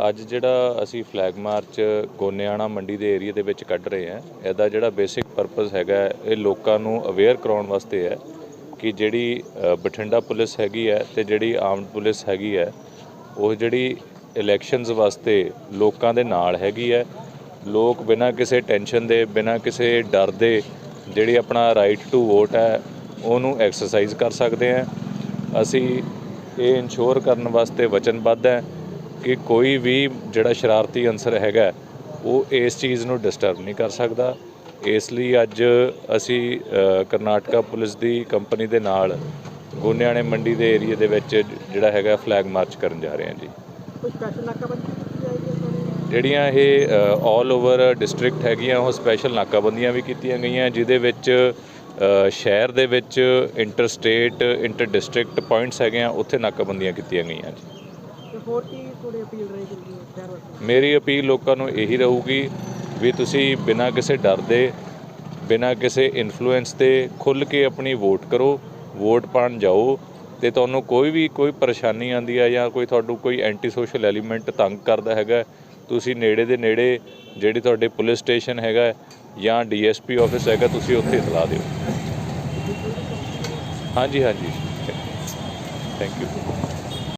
ਅੱਜ ਜਿਹੜਾ ਅਸੀਂ ਫਲੈਗ ਮਾਰਚ ਗੋਨਿਆਣਾ ਮੰਡੀ ਦੇ ਏਰੀਆ ਦੇ ਵਿੱਚ ਕੱਢ ਰਹੇ ਹਾਂ, ਇਹਦਾ ਜਿਹੜਾ ਬੇਸਿਕ ਪਰਪਸ ਹੈਗਾ ਇਹ ਲੋਕਾਂ ਨੂੰ ਅਵੇਅਰ ਕਰਾਉਣ ਵਾਸਤੇ ਹੈ ਕਿ ਜਿਹੜੀ ਬਠਿੰਡਾ ਪੁਲਿਸ ਹੈਗੀ ਹੈ ਤੇ ਜਿਹੜੀ ਆਰਮਡ ਪੁਲਿਸ ਹੈਗੀ ਹੈ, ਉਹ ਜਿਹੜੀ ਇਲੈਕਸ਼ਨਸ ਵਾਸਤੇ ਲੋਕਾਂ ਦੇ ਨਾਲ ਹੈਗੀ ਹੈ ਲੋਕ ਬਿਨਾਂ ਕਿਸੇ ਟੈਨਸ਼ਨ ਦੇ, ਬਿਨਾਂ ਕਿਸੇ ਡਰ ਦੇ ਜਿਹੜੀ ਆਪਣਾ ਰਾਈਟ ਟੂ ਵੋਟ ਹੈ, ਉਹਨੂੰ ਐਕਸਰਸਾਈਜ਼ ਕਰ ਸਕਦੇ ਆ ਅਸੀਂ ਇਹ ਇਨਸ਼ੋਰ ਕਰਨ ਵਾਸਤੇ ਵਚਨਬੱਧ ਹੈ ਕਿ ਕੋਈ ਵੀ ਜਿਹੜਾ ਸ਼ਰਾਰਤੀ ਅੰਸਰ ਹੈਗਾ, ਉਹ ਇਸ ਚੀਜ਼ ਨੂੰ ਡਿਸਟਰਬ ਨਹੀਂ ਕਰ ਸਕਦਾ। ਇਸ ਲਈ ਅੱਜ ਅਸੀਂ ਕਰਨਾਟਕਾ ਪੁਲਿਸ ਦੀ ਕੰਪਨੀ ਦੇ ਨਾਲ ਗੋਨਿਆਣੇ ਮੰਡੀ ਦੇ ਏਰੀਆ ਦੇ ਵਿੱਚ ਜਿਹੜਾ ਹੈਗਾ ਫਲੈਗ ਮਾਰਚ ਕਰਨ ਜਾ ਰਹੇ ਹਾਂ ਜੀ। ਕੋਈ ਸਪੈਸ਼ਲ ਨਾਕਾਬੰਦੀ ਕੀਤੀ ਜਾਏਗੀ? ਜਿਹੜੀਆਂ ਇਹ ਆਲ ਓਵਰ ਡਿਸਟ੍ਰਿਕਟ ਹੈਗੀਆਂ ਉਹ ਸਪੈਸ਼ਲ ਨਾਕਾਬੰਦੀਆਂ ਵੀ ਕੀਤੀਆਂ ਗਈਆਂ ਜਿਹਦੇ ਵਿੱਚ ਸ਼ਹਿਰ ਦੇ ਵਿੱਚ inter state inter district points ਹੈਗੇ ਆ ਉੱਥੇ ਨਾਕਾਬੰਦੀਆਂ ਕੀਤੀਆਂ ਗਈਆਂ ਜੀ। ਤੇ ਹੋਰ ਕੀ ਤੁਹਾਡੀ ਅਪੀਲ ਰਹੇਗੀ ਸ਼ਹਿਰ ਵਾਸੀਆਂ ਮੇਰੀ ਅਪੀਲ ਲੋਕਾਂ ਨੂੰ ਇਹੀ ਰਹੂਗੀ ਵੀ ਤੁਸੀਂ ਬਿਨਾਂ ਕਿਸੇ ਡਰ ਦੇ ਬਿਨਾਂ ਕਿਸੇ ਇਨਫਲੂਐਂਸ ਤੇ ਖੁੱਲ ਕੇ ਆਪਣੀ ਵੋਟ ਕਰੋ ਵੋਟ ਪਾਣ ਜਾਓ ਤੇ ਤੁਹਾਨੂੰ ਕੋਈ ਵੀ ਕੋਈ ਪਰੇਸ਼ਾਨੀ ਆਂਦੀ ਆ ਜਾਂ ਕੋਈ ਤੁਹਾਨੂੰ ਕੋਈ ਐਂਟੀ ਸੋਸ਼ਲ ਐਲੀਮੈਂਟ ਤੰਗ ਕਰਦਾ ਹੈਗਾ ਤੁਸੀਂ ਨੇੜੇ ਦੇ ਨੇੜੇ ਜਿਹੜੀ ਤੁਹਾਡੇ ਪੁਲਿਸ ਸਟੇਸ਼ਨ ਹੈਗਾ ਜਾਂ ਡੀਐਸਪੀ ਆਫਿਸ ਹੈਗਾ, ਤੁਸੀਂ ਉੱਥੇ ਇਤਲਾਹ ਦਿਓ। ਹਾਂਜੀ ਹਾਂਜੀ। Thank you